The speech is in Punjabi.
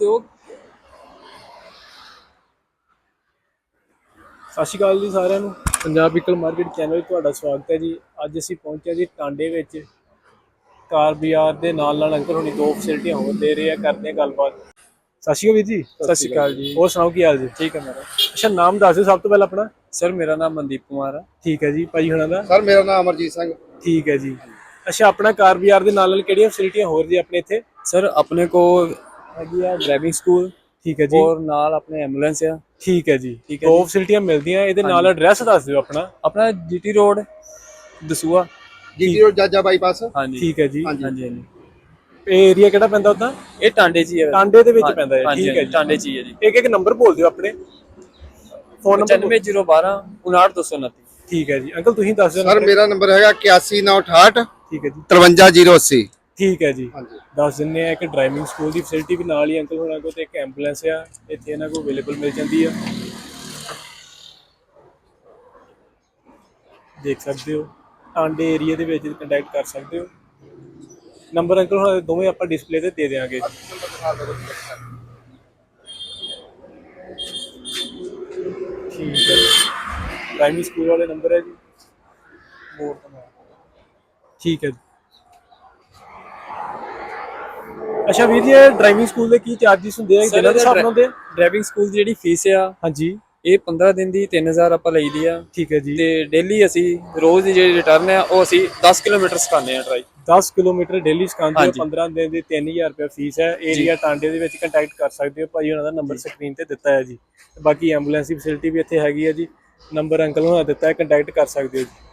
ਤੇ ਉਹ ਸਤਿ ਸ਼੍ਰੀ ਅਕਾਲ ਜੀ ਸਾਰਿਆਂ ਨੂੰ। ਪੰਜਾਬ ਵਹੀਕਲ ਮਾਰਕੀਟ ਚੈਨਲ 'ਤੇ ਤੁਹਾਡਾ ਸਵਾਗਤ ਹੈ ਜੀ। ਅੱਜ ਅਸੀਂ ਪਹੁੰਚੇ ਹਾਂ ਜੀ ਟਾਂਡੇ ਵਿੱਚ। ਕਾਰ ਬਾਜ਼ਾਰ ਦੇ ਨਾਲ ਨਾਲ ਅੰਕਲ ਹੁਣੀ ਦੋ ਫੈਸਿਲਿਟੀਆਂ ਹੋਰ ਦੇ ਰਹੇ ਆ ਕਰਦੇ ਆ ਗੱਲਬਾਤ। ਸਤਿ ਸ਼੍ਰੀ ਅਕਾਲ ਵੀਰ ਜੀ। ਸਤਿ ਸ਼੍ਰੀ ਅਕਾਲ ਜੀ। ਹੋਰ ਸੁਣਾਓ ਕੀ ਹਾਲ ਜੀ? ਠੀਕ ਹੈ ਮੇਰਾ ਅੱਛਾ ਨਾਮ ਦੱਸ ਦਿਓ ਸਭ ਤੋਂ ਪਹਿਲਾਂ ਆਪਣਾ। ਸਰ ਮੇਰਾ ਨਾਮ ਮਨਦੀਪ ਕੁਮਾਰ ਹੈ ਠੀਕ ਹੈ ਜੀ ਭਾਈ ਹੁਣਾਂ ਦਾ। ਸਰ ਮੇਰਾ ਨਾਮ ਅਮਰਜੀਤ ਸਿੰਘ। ਠੀਕ ਹੈ ਜੀ। ਅੱਛਾ ਆਪਣਾ ਕਾਰ ਬਾਜ਼ਾਰ ਦੇ ਨਾਲ ਨਾਲ ਕਿਹੜੀਆਂ ਫੈਸਿਲਿਟੀਆਂ ਹੋਰ ਜੀ ਆਪਣੇ ਇੱਥੇ? ਸਰ ਆਪਣੇ ਕੋ ਹੈਗੀ ਆ ਡਰਾਈਵਿੰਗ ਸਕੂਲ ਠੀਕ ਹੈ ਜੀ। ਔਰ ਨਾਲ ਆਪਣੇ ਐਂਬੂਲੈਂਸ ਆ। ਠੀਕ ਹੈ ਜੀ। ਠੀਕ ਹੈ ਦੋ ਫੈਸਿਲਿਟੀਆਂ ਮਿਲਦੀਆਂ ਇਹਦੇ ਨਾਲ ਐਡਰੈਸ ਦੱਸ ਦਿਓ ਆਪਣਾ। ਆਪਣਾ GT road Dasuya. GT road Jaja bypass ਹਾਂਜੀ। ਠੀਕ ਹੈ ਜੀ। ਹਾਂਜੀ। ਹਾਂਜੀ। ਇਹ ਏਰੀਆ ਕਿਹੜਾ ਪੈਂਦਾ ਉਦਾਂ? ਇਹ ਟਾਂਡੇ 'ਚ ਹੀ ਹੈ। ਟਾਂਡੇ ਦੇ ਵਿੱਚ ਪੈਂਦਾ ਹੈ। ਠੀਕ ਹੈ ਜੀ। ਟਾਂਡੇ 'ਚ ਹੀ ਹੈ ਜੀ। ਇੱਕ ਇੱਕ ਨੰਬਰ ਬੋਲ ਦਿਓ ਆਪਣੇ। ਫੋਨ ਨੰਬਰ 95012 59229 ਠੀਕ ਹੈ ਜੀ। ਅੰਕਲ ਤੁਸੀਂ ਦੱਸ ਦਿਓ ਸਰ। ਮੇਰਾ ਨੰਬਰ ਹੈਗਾ 81968 ਠੀਕ ਹੈ ਜੀ। 53080 ਠੀਕ ਹੈ ਜੀ। ਹਾਂਜੀ। ਦੱਸ ਦਿੰਨੇ ਆ ਇੱਕ ਡਰਾਈਵਿੰਗ ਸਕੂਲ ਦੀ ਫੈਸਿਲਿਟੀ ਵੀ ਨਾਲ ਹੀ ਅੰਕਲ ਹੋਣਾ ਕੋਲ ਤੇ ਇੱਕ ਐਂਬੂਲੈਂਸ ਆ ਇੱਥੇ ਇਹਨਾਂ ਕੋਲ ਅਵੇਲੇਬਲ ਮਿਲ ਜਾਂਦੀ ਆ। ਦੇਖ ਸਕਦੇ ਹੋ ਟਾਂਡੇ ਏਰੀਆ ਦੇ ਵਿੱਚ ਕੰਟੈਕਟ ਕਰ ਸਕਦੇ ਹੋ। ਨੰਬਰ ਅੰਕਲ ਹੋਣਾ ਦੋਵੇਂ ਆਪਾਂ ਡਿਸਪਲੇ ਤੇ ਦੇ ਦੇਵਾਂਗੇ ਠੀਕ ਹੈ ਪ੍ਰਾਇਮਰੀ ਸਕੂਲ ਵਾਲੇ ਨੰਬਰ ਹੈ ਜੀ। ਮੋਰ ਤੋਂ ਠੀਕ ਹੈ ਜੀ ਅੱਛਾ ਵੀਰ ਜੀ ਡਰਾਈਵਿੰਗ ਸਕੂਲ ਦੇ ਕੀ ਚਾਰजेस ਹੁੰਦੇ ਆ? ਦਿਨਾਂ ਦੇ ਹਿਸਾਬ ਨਾਲ ਹੁੰਦੇ ਆ? ਡਰਾਈਵਿੰਗ ਸਕੂਲ ਦੀ ਜਿਹੜੀ ਫੀਸ ਆ ਹਾਂਜੀ। ਇਹ 15 ਦਿਨ ਦੀ 3000 ਆਪਾਂ ਲਈਦੀ ਆ। ਠੀਕ ਹੈ ਜੀ। ਤੇ ਡੇਲੀ ਅਸੀਂ ਰੋਜ਼ ਦੀ ਜਿਹੜੀ ਰਿਟਰਨ ਆ ਉਹ ਅਸੀਂ 10 ਕਿਲੋਮੀਟਰ ਸਿਖਾਉਂਦੇ ਆ ਟਰਾਈ 10 ਕਿਲੋਮੀਟਰ ਡੇਲੀ ਹੋ ਹਾਂਜੀ। 15 ਦਿਨ ਦੀ 3000 ਰੁਪਏ ਫੀਸ ਹੈ। ਏਰੀਆ ਟਾਂਡੇ ਦੇ ਵਿੱਚ ਕੰਟੈਕਟ ਕਰ ਸਕਦੇ ਹੋ ਭਾਈ ਉਹਨਾਂ ਦਾ ਨੰਬਰ ਸਕਰੀਨ ਤੇ ਦਿੱਤਾ ਹੈ ਜੀ। ਬਾਕੀ ਐਂਬੂਲੈਂਸ ਦੀ ਫੈਸਿਲਿਟੀ ਵੀ ਇੱਥੇ ਹੈਗੀ ਹੈ ਜੀ। ਨੰਬਰ ਅੰਕਲ ਹੋਣਾ ਦਿੱਤਾ ਹੈ ਕੰਟੈਕਟ ਕਰ ਸਕਦੇ ਹੋ ਜੀ।